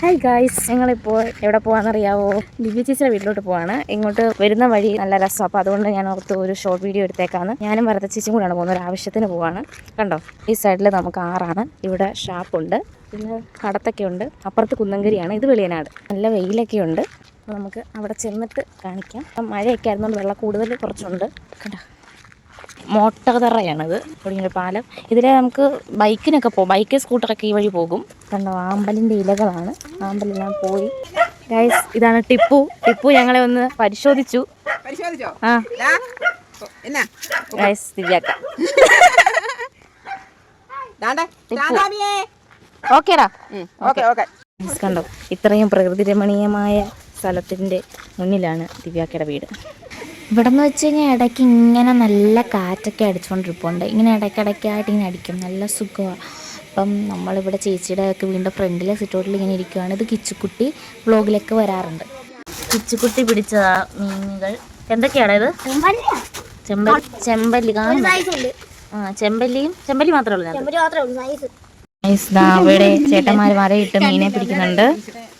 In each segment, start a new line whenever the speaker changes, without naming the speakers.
Hi guys ഞങ്ങളിപ്പോൾ എവിടെ പോകാമെന്നറിയാവോ ദിവ്യ ചേച്ചിയുടെ വീട്ടിലോട്ട് പോവാണ്. ഇങ്ങോട്ട് വരുന്ന വഴി നല്ല രസം. അപ്പോൾ അതുകൊണ്ട് ഞാൻ ഓർത്ത് ഒരു ഷോർട്ട് വീഡിയോ എടുത്തേക്കാണ് ഞാനും വരത്ത ചേച്ചിയും കൂടെയാണ് പോകുന്നത്. ഒരു ആവശ്യത്തിന് പോവാണ്. കണ്ടോ? ഈ സൈഡിൽ നമുക്ക് ആറാണ്. ഇവിടെ ഷാപ്പുണ്ട് പിന്നെ കടത്തൊക്കെ ഉണ്ട്. അപ്പുറത്ത് കുന്നങ്കരിയാണ്. ഇത് വെളിയനാട്. നല്ല വെയിലൊക്കെ ഉണ്ട്. നമുക്ക് അവിടെ ചെന്നിട്ട് കാണിക്കാം. മഴയൊക്കെ ആയിരുന്നുകൊണ്ട് വെള്ളം കൂടുതൽ കുറച്ചുണ്ട്. കണ്ടോ? മോട്ടതറയാണിത് ഇങ്ങനെ പാലം. ഇതിലെ നമുക്ക് ബൈക്കിനൊക്കെ പോകും ബൈക്ക് സ്കൂട്ടറൊക്കെ ഈ വഴി പോകും. കണ്ടോ ആമ്പലിന്റെ ഇലകളാണ്. ആമ്പലെല്ലാം പോയി. ഗൈസ് ഇതാണ് ടിപ്പു. ടിപ്പു ഞങ്ങളെ ഒന്ന് പരിശോധിച്ചു. ആ. ഗൈസ് ദിവ്യാക്ക. ഓക്കേടാ
ഉം, ഓക്കേ ഓക്കേ
കണ്ടോ? ഇത്രയും പ്രകൃതി രമണീയമായ സ്ഥലത്തിന്റെ മുന്നിലാണ് ദിവ്യാക്കയുടെ വീട്. ഇവിടെ നിന്ന് വെച്ച് കഴിഞ്ഞാൽ ഇടയ്ക്ക് ഇങ്ങനെ നല്ല കാറ്റൊക്കെ അടിച്ചുകൊണ്ടിരിപ്പുണ്ട് ഇങ്ങനെ ഇടയ്ക്കിടയ്ക്കായിട്ട് ഇങ്ങനെ അടിക്കും. നല്ല സുഖമാണ് അപ്പം നമ്മളിവിടെ ചേച്ചിയുടെ ഒക്കെ വീണ്ടും ഫ്രണ്ടിലെ സിറ്റോട്ടിൽ ഇങ്ങനെ ഇരിക്കുകയാണ് ഇത് കിച്ചുക്കുട്ടി വ്ളോഗിലൊക്കെ വരാറുണ്ട്. കിച്ചുക്കുട്ടി പിടിച്ചതാ മീനുകൾ. എന്തൊക്കെയാണ് ഇത്? ചെമ്പല്ലി. ചെമ്പല്ലി ആ ചെമ്പല്ലിയും ചെമ്പല്ലി മാത്രമേ ഉള്ളൂ അവിടെ ചേട്ടന്മാർ വരയിട്ട് മീനെ പിടിക്കുന്നുണ്ട്.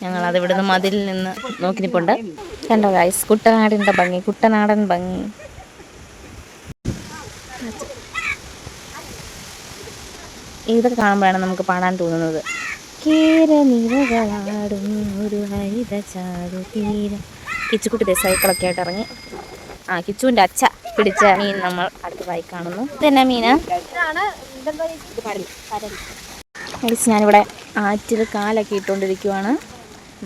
ഞങ്ങൾ അത് ഇവിടുന്ന് മതിലിൽ നിന്ന് നോക്കി നിൽപ്പുണ്ട് കണ്ടോ ഗൈസ് കുട്ടനാടിന്റെ ഭംഗി കുട്ടനാടൻ ഭംഗി. ഇതൊക്കെ കാണുമ്പോഴാണ് നമുക്ക് പാടാൻ തോന്നുന്നത്. കേരനിരകളാടും ഒരു തീരം. കിച്ചുക്കുട്ടി സൈക്കിളൊക്കെ ആയിട്ട് ഇറങ്ങി. ആ കിച്ചുവിന്റെ അച്ഛ പിടിച്ച മീൻ നമ്മൾ അടുത്തതായി കാണുന്നു. ഇതെന്നാ മീനാ? ഗൈസ് ഞാനിവിടെ ആറ്റിൽ കാലൊക്കെ ഇട്ടുകൊണ്ടിരിക്കുവാണ്.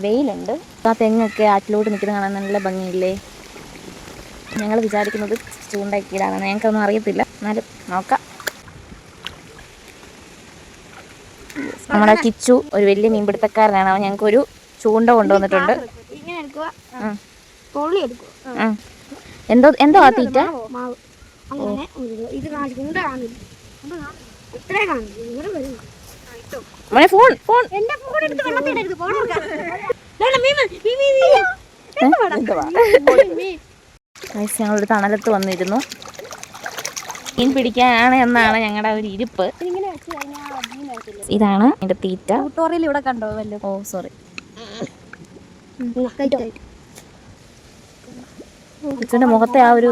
വെയിലുണ്ട്. ആ തെങ്ങൊക്കെ ആറ്റിലോട്ട് നിൽക്കുന്ന കാണാൻ നല്ല ഭംഗിയില്ലേ? ഞങ്ങൾ വിചാരിക്കുന്നത് ചൂണ്ടയൊക്കെ ഇടാനാണ് ഞങ്ങൾക്കൊന്നും അറിയത്തില്ല. എന്നാലും നോക്കാം. നമ്മുടെ കിച്ചു ഒരു വലിയ മീൻപിടുത്തക്കാരനാണ്. അവൻ ഞങ്ങൾക്ക് ഒരു ചൂണ്ട കൊണ്ടുവന്നിട്ടുണ്ട്. എന്തോ എന്തോ ആ തീറ്റ.
ഇത് ഇത്രേ കാണും
മോനെ ഫോൺ ഫോൺ.
എന്റെ ഫോൺ എടുത്ത് ഫോൺ മീൻ. മീൻ.
ഗൈസ് ഞങ്ങളൊരു തണലത്ത് വന്നിരുന്നു. മീൻ പിടിക്കാനാണ് എന്നാണ് ഞങ്ങളുടെ ഒരു ഇരിപ്പ്. ഇതാണ് എന്റെ തീറ്റ.
ട്യൂട്ടോറിയൽ ഇവിടെ കണ്ടോ വല്ലോ
ഓ സോറി കിച്ചുവിന്റെ മുഖത്തെ ആ ഒരു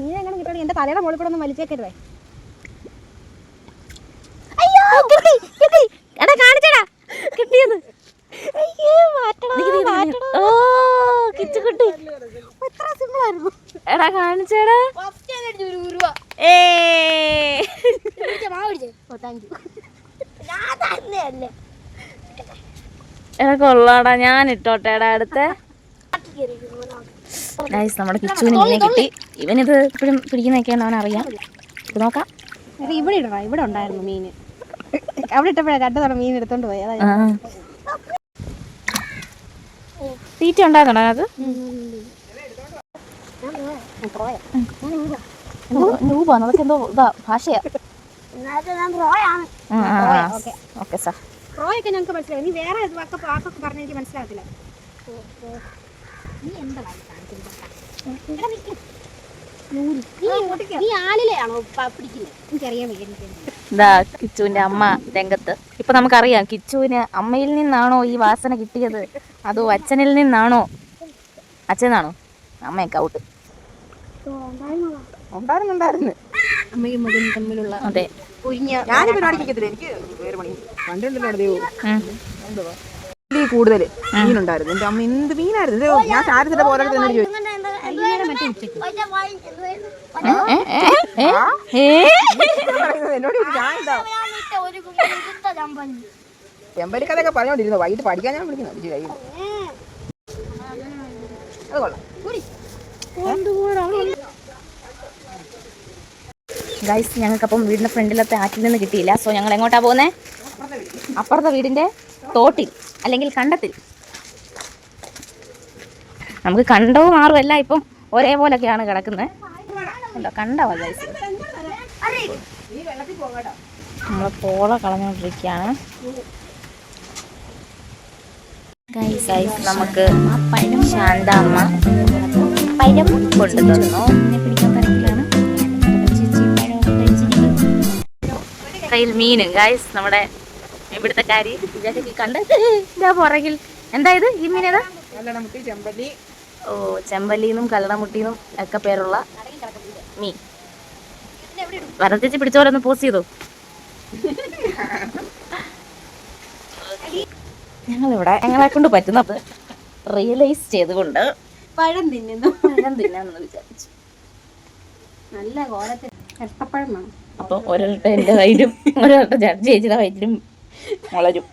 മീൻ എങ്ങനെ കിട്ടണം എന്റെ തലയുടെ മുകളിൽ കൂടെ ഒന്ന് വലിച്ചേക്കരുതേ.
അയ്യോ കിട്ടി കിട്ടി എടാ കാണിച്ചടാ കിട്ടിയത് അയ്യോ മാറ്റടാ ഓ കിച്ചു കിട്ടി. എടാ കാണിച്ചടാ. ഏ.
ഞാൻ
എടാ കൊള്ളാടാ. ഞാൻ ഇട്ടോട്ടേടാ അടുത്ത്. നൈസ് നമ്മുടെ കിച്ചുവിന് ഇങ്ങനെ കിട്ടി. ഇവനിത് എപ്പോഴും പിടിക്കുന്നൊക്കെയാണ് അവനറിയാം. അറിയാം ഇത് നോക്കാം.
ഇവിടെ ഇടടാ. ഇവിടെ ഉണ്ടായിരുന്നു മീൻ അവിടെ ഇട്ടപ്പോഴാ രണ്ടു തവണ മീൻ എടുത്തോണ്ട് പോയി. അതാ
ആ. തീറ്റ ഉണ്ടായിരുന്നോടാ അത്? എന്തോ ഇതാ ഭാഷയാ. Okay sir.
റോയൊക്കെ ഞങ്ങൾക്ക് മനസ്സിലായി. നീ വേറെ വാക്കൊക്കെ പറഞ്ഞ എനിക്ക് മനസ്സിലാകത്തില്ല. നീ എന്താ
ഇതാ കിച്ചുവിന്റെ അമ്മ രംഗത്ത്. ഇപ്പൊ നമുക്കറിയാം കിച്ചുവിന് അമ്മയിൽ നിന്നാണോ ഈ വാസന കിട്ടിയത്? അതോ അച്ഛനിൽ നിന്നാണോ? അച്ഛനാണോ? അമ്മയൊക്കെ ഔട്ട്
ഉണ്ടായിരുന്നുണ്ടായിരുന്നു.
അമ്മയും മകനും തമ്മിലുള്ള
അതെ.
കൂടുതൽ മീനുണ്ടായിരുന്നു. എന്റെ അമ്മ എന്ത് മീനായിരുന്നു? ഞാൻ ചാരത്തിന്റെ പോലെ തന്നെ ചോദിച്ചു
മറ്റേ
എന്താ? ചെമ്പലി. കഥയൊക്കെ പറഞ്ഞോണ്ടിരുന്നു വൈകിട്ട് പഠിക്കാൻ ഞാൻ വിളിക്കുന്നു. ഇത് കഴിയും അത് കൊള്ളാം.
ഗൈസ് ഞങ്ങൾക്കപ്പം വീടിന്റെ ഫ്രണ്ടിലത്തെ ആറ്റിൽ നിന്ന് കിട്ടിയില്ല. സോ ഞങ്ങൾ എങ്ങോട്ടാ പോകുന്നേ? അപ്പുറത്തെ വീടിന്റെ തോട്ടിൽ അല്ലെങ്കിൽ കണ്ടത്തിൽ. നമുക്ക് കണ്ടവും മാറും എല്ലാം ഇപ്പം ഒരേപോലൊക്കെയാണ് കിടക്കുന്നത്. ഉണ്ടോ? കണ്ടവാ ഗൈസ് നമ്മൾ പോള കളഞ്ഞുകൊണ്ടിരിക്കുകയാണ് ഗൈസ് ഗൈസ് നമുക്ക് ശാന്ത അമ്മ പഴം കൊണ്ടു തന്നു. കയ്യിൽ മീൻ ഗൈസ് നമ്മുടെ ഇവിടുത്തെ കാര്യം ഇതൊക്കെ കണ്ട്. ഇതാ പുറകിൽ. എന്താ ഇത്? ഈ മീൻ ഏതാ?
ചെമ്പല്ലി
ചെമ്പല്ലിന്നും കല്ലടമുട്ടിന്നും ഒക്കെ പേരുള്ള മീൻ. വരത്തേച്ച് പിടിച്ചോലൊന്ന് പോസ് പോസ്റ്റ് ചെയ്തോ? ഞങ്ങളിവിടെ ഞങ്ങളെ കൊണ്ട് പറ്റുന്നത് റിയലൈസ് ചെയ്തുകൊണ്ട്
പഴം തിന്നുന്നു.
പഴം തിന്നാന്ന് വിചാരിച്ചു.
നല്ല കോലത്തിൽ
അപ്പൊ ഒരിരട്ട എന്റെ ഒരിരട്ട ചേട്ടൻ ചേച്ചിയുടെ വയറ്റിലും വളരും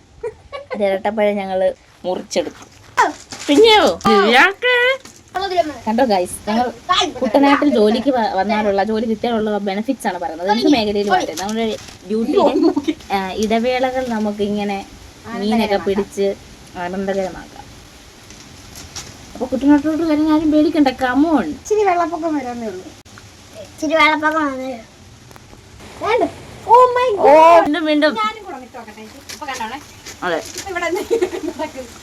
ഇരട്ടപ്പഴം ഞങ്ങൾ മുറിച്ചെടുത്തു. പിന്നെയോ ഇയാൾക്ക് കണ്ടോ ഗൈസ് ഞങ്ങൾ കുട്ടനാട്ടിൽ ജോലിക്ക് വന്നാലുള്ള ജോലി കിട്ടാനുള്ള ബെനിഫിറ്റ്സ് ആണ് പറയുന്നത്. എന്ത് മേഖലയിൽ വരട്ടെ നമ്മുടെ ഡ്യൂട്ടി ഇടവേളകൾ നമുക്ക് ഇങ്ങനെ മീനൊക്കെ പിടിച്ച് ആനന്ദകരമാക്കാം. അപ്പൊ കുട്ടനാട്ടിലോട്ട് വരാൻ ആരും പേടിക്കണ്ട. കമോൺ
ഇച്ചിരി വെള്ളപ്പൊക്കം വരാന്നേ ഉള്ളൂ.
ഇച്ചിരി വെള്ളപ്പൊക്കം വന്നത്
ഓ മൈ
വീണ്ടും വീണ്ടും. അതെ.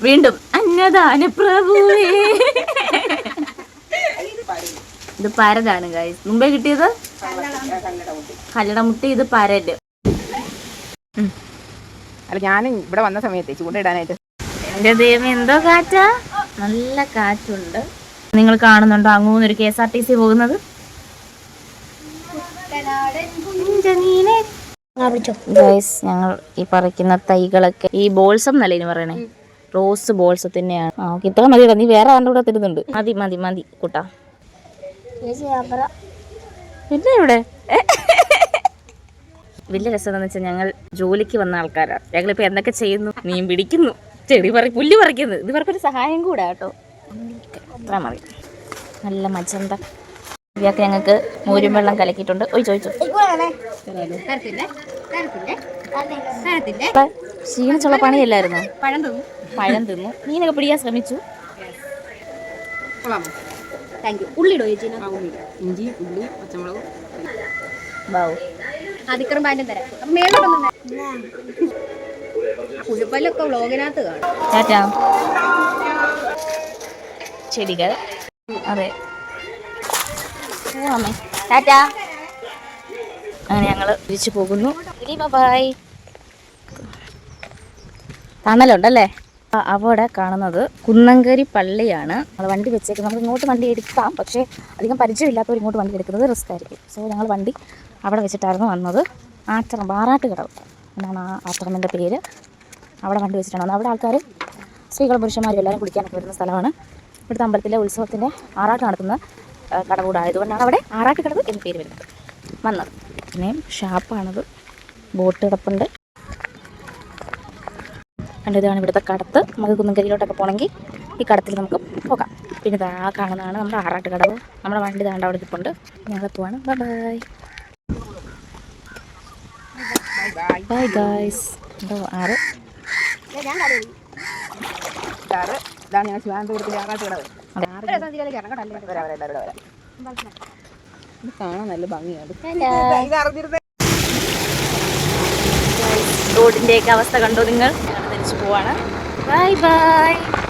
വീണ്ടും. അന്നദാന പ്രഭുവേ ഇത് പരതാണ് ഗൈസ് മുമ്പേ കിട്ടിയത്? കല്ലടമുട്ടി ഇത് പരൽ
അല്ല ഞാൻ ഇവിടെ വന്ന സമയത്ത് ചൂണ്ടയിടാനായിട്ട്
എന്റെ ദൈവം എന്തോ കാറ്റാ? നല്ല കാറ്റുണ്ട്. നിങ്ങൾ കാണുന്നുണ്ടോ അങ്ങൂന്നൊരു K S R T C പോകുന്നത്? ഗൈസ് ഞങ്ങൾ ഈ പറിക്കുന്ന തൈകളൊക്കെ ഈ ബോൾസം എന്നല്ലേ ഇനി പറയണേ? റോസ് ബോൾസ് ആ ഓക്കെ ഇത്ര മതി നീ വേറെ ആരുടെ കൂടെ തരുന്നുണ്ട്? മതി മതി മതി കൂട്ടാ. പിന്നെ ഇവിടെ വലിയ രസം എന്താണെന്ന് വെച്ചാൽ ഞങ്ങൾ ജോലിക്ക് വന്ന ആൾക്കാരാണ് ഞങ്ങളിപ്പോൾ എന്തൊക്കെ ചെയ്യുന്നു? മീൻ പിടിക്കുന്നു. ചെടി പറി പുല്ല് പറിക്കുന്നു. ഇത് ഇവർക്കൊരു സഹായം കൂടെ കേട്ടോ. അത്ര മതി. നല്ല മജന്ത. ഇവയൊക്കെ ഞങ്ങൾക്ക് മൂരും വെള്ളം കലക്കിയിട്ടുണ്ട്. ഒഴിച്ചു ഒഴിച്ചു. ക്ഷീണിച്ചുള്ള പണിയല്ലായിരുന്നു?
പഴം തിന്നു.
പഴം തിന്നു. മീനൊക്കെ പിടിക്കാൻ ശ്രമിച്ചു.
കൊള്ളാമോ?
താങ്ക് യു ഉള്ളിടോ ചേച്ചി
ഇഞ്ചി ഉള്ളി പച്ചമുളക്.
അതിക്കറും പാന്റും തരാം. അപ്പൊ മേലോട്ടൊന്നും പുഴുപ്പല്ലൊക്കെ വ്ളോഗിനകത്ത് കാണും.
ചെടികൾ. അതെ. ടാറ്റാ. അങ്ങനെ ഞങ്ങൾ തിരിച്ചു പോകുന്നു. ബൈ. തണലുണ്ടല്ലേ? അവിടെ കാണുന്നത് കുന്നങ്കരി പള്ളിയാണ്. നമ്മൾ വണ്ടി വെച്ചേക്കുന്നത്. നമുക്ക് ഇങ്ങോട്ട് വണ്ടി എടുക്കാം. പക്ഷേ അധികം പരിചയമില്ലാത്തവർ ഇങ്ങോട്ട് വണ്ടി എടുക്കുന്നത് റിസ്ക് ആയിരിക്കും. സോ ഞങ്ങൾ വണ്ടി അവിടെ വെച്ചിട്ടായിരുന്നു വന്നത്. ആറ്ററം ബാറാട്ട് കടവ് എന്നാണ് ആ ആശ്രമിന്റെ പേര്. അവിടെ വണ്ടി വെച്ചിട്ടാണ് വന്നത്. അവിടെ ആൾക്കാർ സ്ത്രീകളും പുരുഷന്മാരും എല്ലാവരും കുളിക്കാനൊക്കെ വരുന്ന സ്ഥലമാണ്. ഇവിടുത്തെ അമ്പലത്തിലെ ഉത്സവത്തിന്റെ ആറാട്ട് നടത്തുന്ന കടവൂടായതുകൊണ്ടാണ് അവിടെ ആറാട്ട് കടവ് എന്ന് പേര് വരുന്നത്. വന്നത്. പിന്നെ ഷാപ്പാണത്. ബോട്ട് കിടപ്പുണ്ട്. കണ്ടു ഇതാണ് ഇവിടുത്തെ കടത്ത്. നമുക്ക് കുന്നുംകരിയിലോട്ടൊക്കെ പോകണമെങ്കിൽ ഈ കടത്തിൽ നമുക്ക് പോകാം. പിന്നെ ഇതാ കാണുന്നതാണ് നമ്മുടെ ആറാട്ട് കടവ്. നമ്മുടെ വണ്ടി താണ്ട അവിടെ ഇരിപ്പുണ്ട്. ഞങ്ങൾ പോവാണ്. ബൈ ബൈ ബൈ ഗായ്സ് എന്തോ ആറ്.
ഇതാണ് ശിവാനന്തപുരത്തിന്റെ കിടവ്. കാണാൻ നല്ല ഭംഗിയാണ്.
റോഡിന്റെയൊക്കെ അവസ്ഥ കണ്ടോ നിങ്ങൾ? തിരിച്ചു പോവാണ്. Bye bye.